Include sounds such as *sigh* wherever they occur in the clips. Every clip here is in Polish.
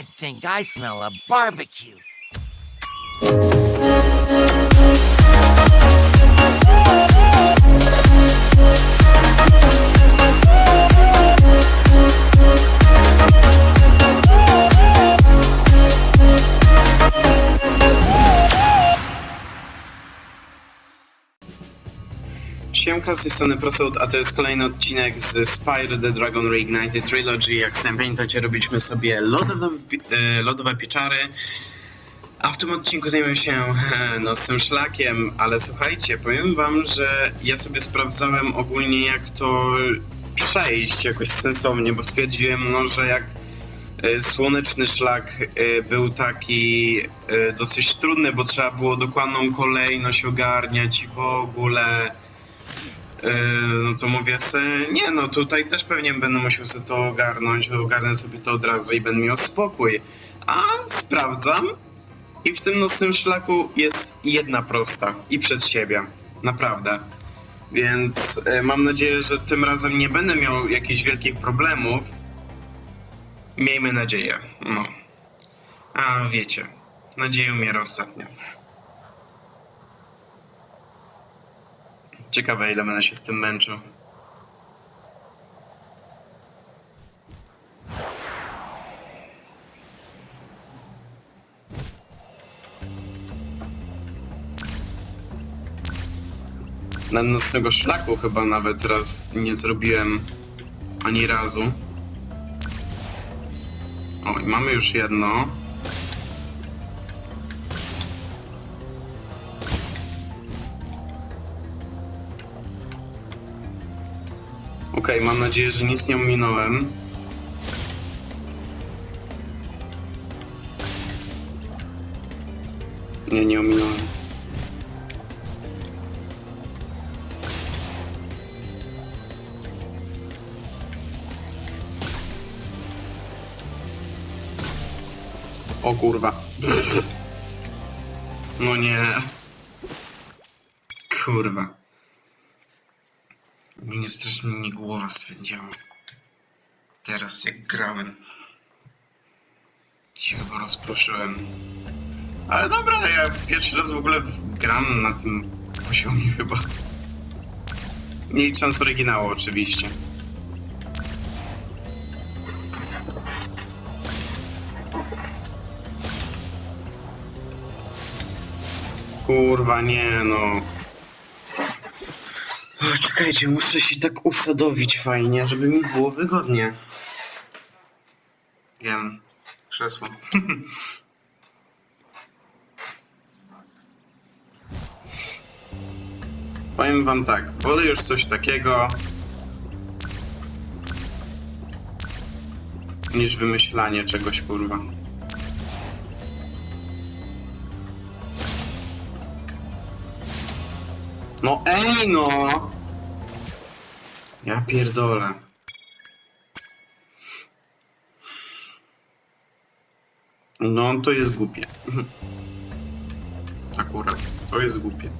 I think I smell a barbecue. Siemka, z tej strony Prosout, a to jest kolejny odcinek z Spyro the Dragon Reignited Trilogy. Jak sami pamiętacie, robiliśmy sobie lodowe, e, lodowe pieczary. A w tym odcinku zajmiemy się e, no, z tym szlakiem, ale słuchajcie, powiem wam, że ja sobie sprawdzałem ogólnie jak to przejść jakoś sensownie, bo stwierdziłem, no, że jak e, słoneczny szlak był taki dosyć trudny, bo trzeba było dokładną kolejność ogarniać i w ogóle no to mówię sobie, nie no tutaj też pewnie będę musiał sobie to ogarnąć, ogarnę sobie to od razu i będę miał spokój. A sprawdzam i w tym nocnym szlaku jest jedna prosta i przed siebie, naprawdę. Więc yy, mam nadzieję, że tym razem nie będę miał jakichś wielkich problemów. Miejmy nadzieję, no. A wiecie, nadzieja umiera ostatnio. Ciekawe ile będę się z tym męczył. Na nocnego szlaku chyba nawet raz nie zrobiłem ani razu. O, i mamy już jedno. Okej, mam nadzieję, że nic nie ominąłem. Nie, nie ominąłem. O kurwa. No nie. Kurwa. Mnie strasznie mi głowa swędziała. Teraz jak grałem. Się chyba rozproszyłem. Ale dobra, ja pierwszy raz w ogóle gram na tym poziomie chyba. Nie licząc oryginału oczywiście. Kurwa, nie no. O, czekajcie, muszę się tak usadowić fajnie, żeby mi było wygodnie. Wiem, krzesło. *laughs* Powiem wam tak, wolę już coś takiego niż wymyślanie czegoś, kurwa. No ej no! Ja pierdolę. No to jest głupie. *laughs* Akurat, to jest głupie.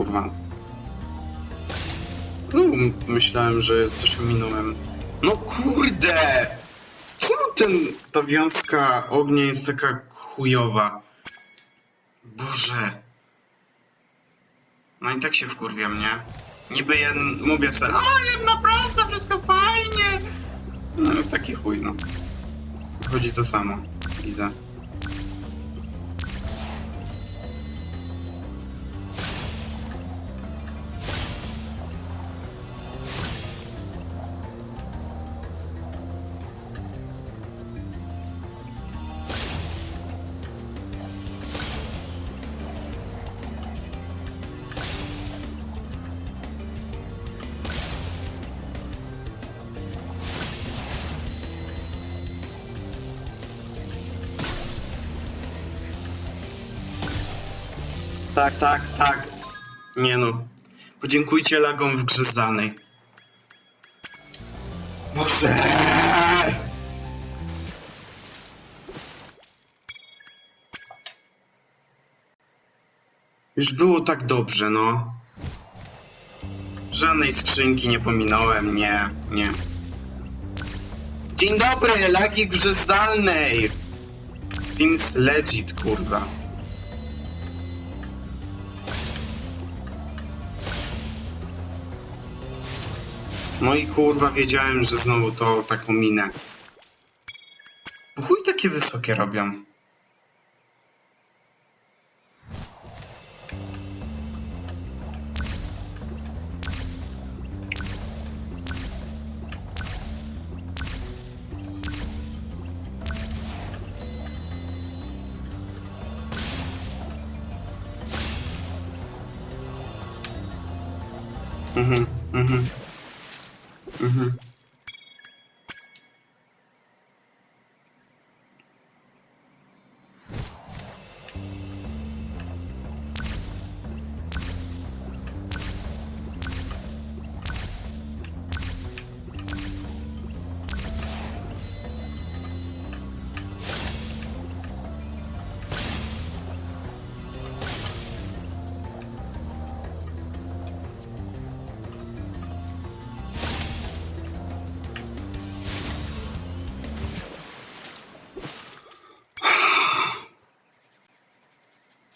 Kurwa. No, myślałem, że coś ominąłem. No kurde! Czemu ten, ta wiązka ognia jest taka chujowa? Boże. No i tak się wkurwiam, nie? Niby jeden, mówię sobie, a jedna prosta, wszystko fajnie. No taki chuj, no. Chodzi to samo, widzę. tak, tak, tak. Nie no. Podziękujcie lagom w grze znanej. Boże! Już było tak dobrze, no. Żadnej skrzynki nie pominąłem, nie, nie. Dzień dobry, lagi grzezdalnej. Sims legit, kurwa. No i kurwa, wiedziałem, że znowu to taką minę. Bo chuj takie wysokie robią. Mhm, mhm. Mhm.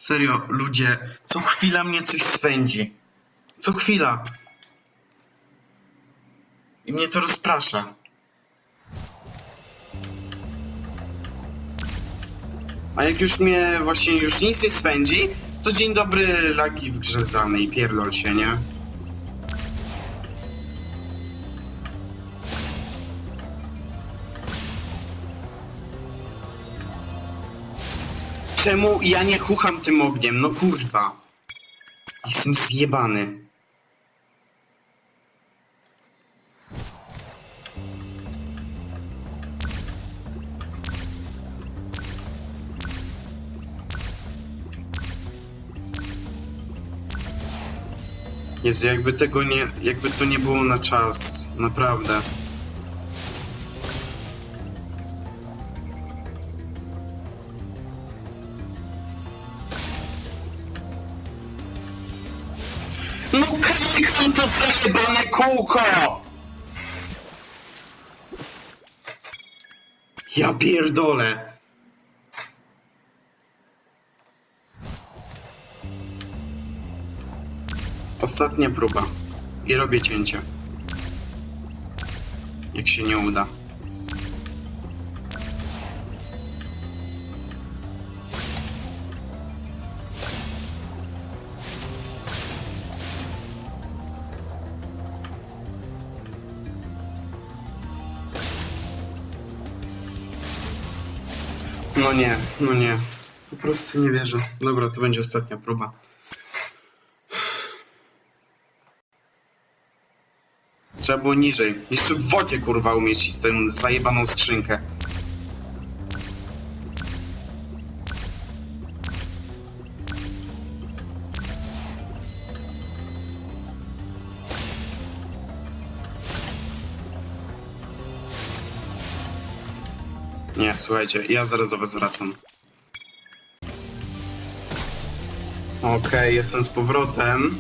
Serio, ludzie, co chwila mnie coś swędzi. Co chwila. I mnie to rozprasza. A jak już mnie właśnie już nic nie swędzi, to dzień dobry lagi w grze zdalnej, pierdol się, nie? Czemu ja nie chucham tym ogniem? No kurwa. Jestem zjebany. Jezu, jakby tego nie, jakby to nie było na czas, naprawdę. Kółko! Ja pierdolę. Ostatnia próba. I robię cięcie. Jak się nie uda. No nie, no nie. Po prostu nie wierzę. Dobra, to będzie ostatnia próba. Trzeba było niżej. Jeszcze w wodzie kurwa umieścić tę zajebaną skrzynkę. Słuchajcie, ja zaraz do was wracam. Okej, jestem z powrotem.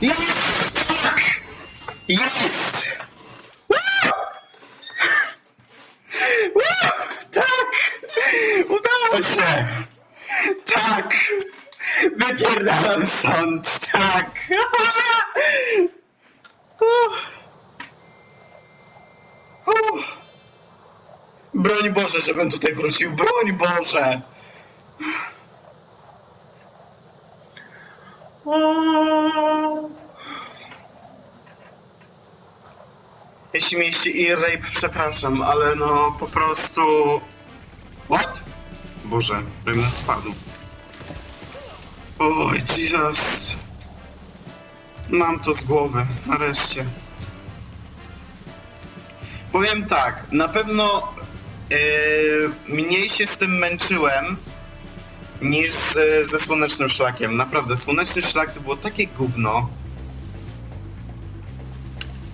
Jest! Tak! Jest! Woo! Woo! Tak! Udało się! Tak! Wypierdalam stąd! Tak! Broń Boże, żebym tutaj wrócił! Broń Boże! Jeśli mieliście ear rape, przepraszam, ale no po prostu... What? Boże, bym spadł. Oj, Jesus. Mam to z głowy, nareszcie. Powiem tak, na pewno yy, mniej się z tym męczyłem niż z, ze słonecznym szlakiem. Naprawdę, słoneczny szlak to było takie gówno,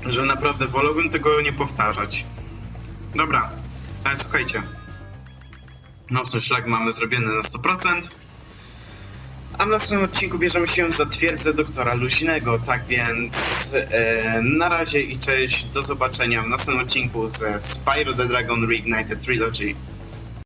że naprawdę wolałbym tego nie powtarzać. Dobra, ale słuchajcie. Nocny szlak mamy zrobiony na 100%. A w następnym odcinku bierzemy się za twierdzę doktora Luzinego. Tak więc e, na razie i cześć. Do zobaczenia w następnym odcinku ze Spyro the Dragon Reignited Trilogy.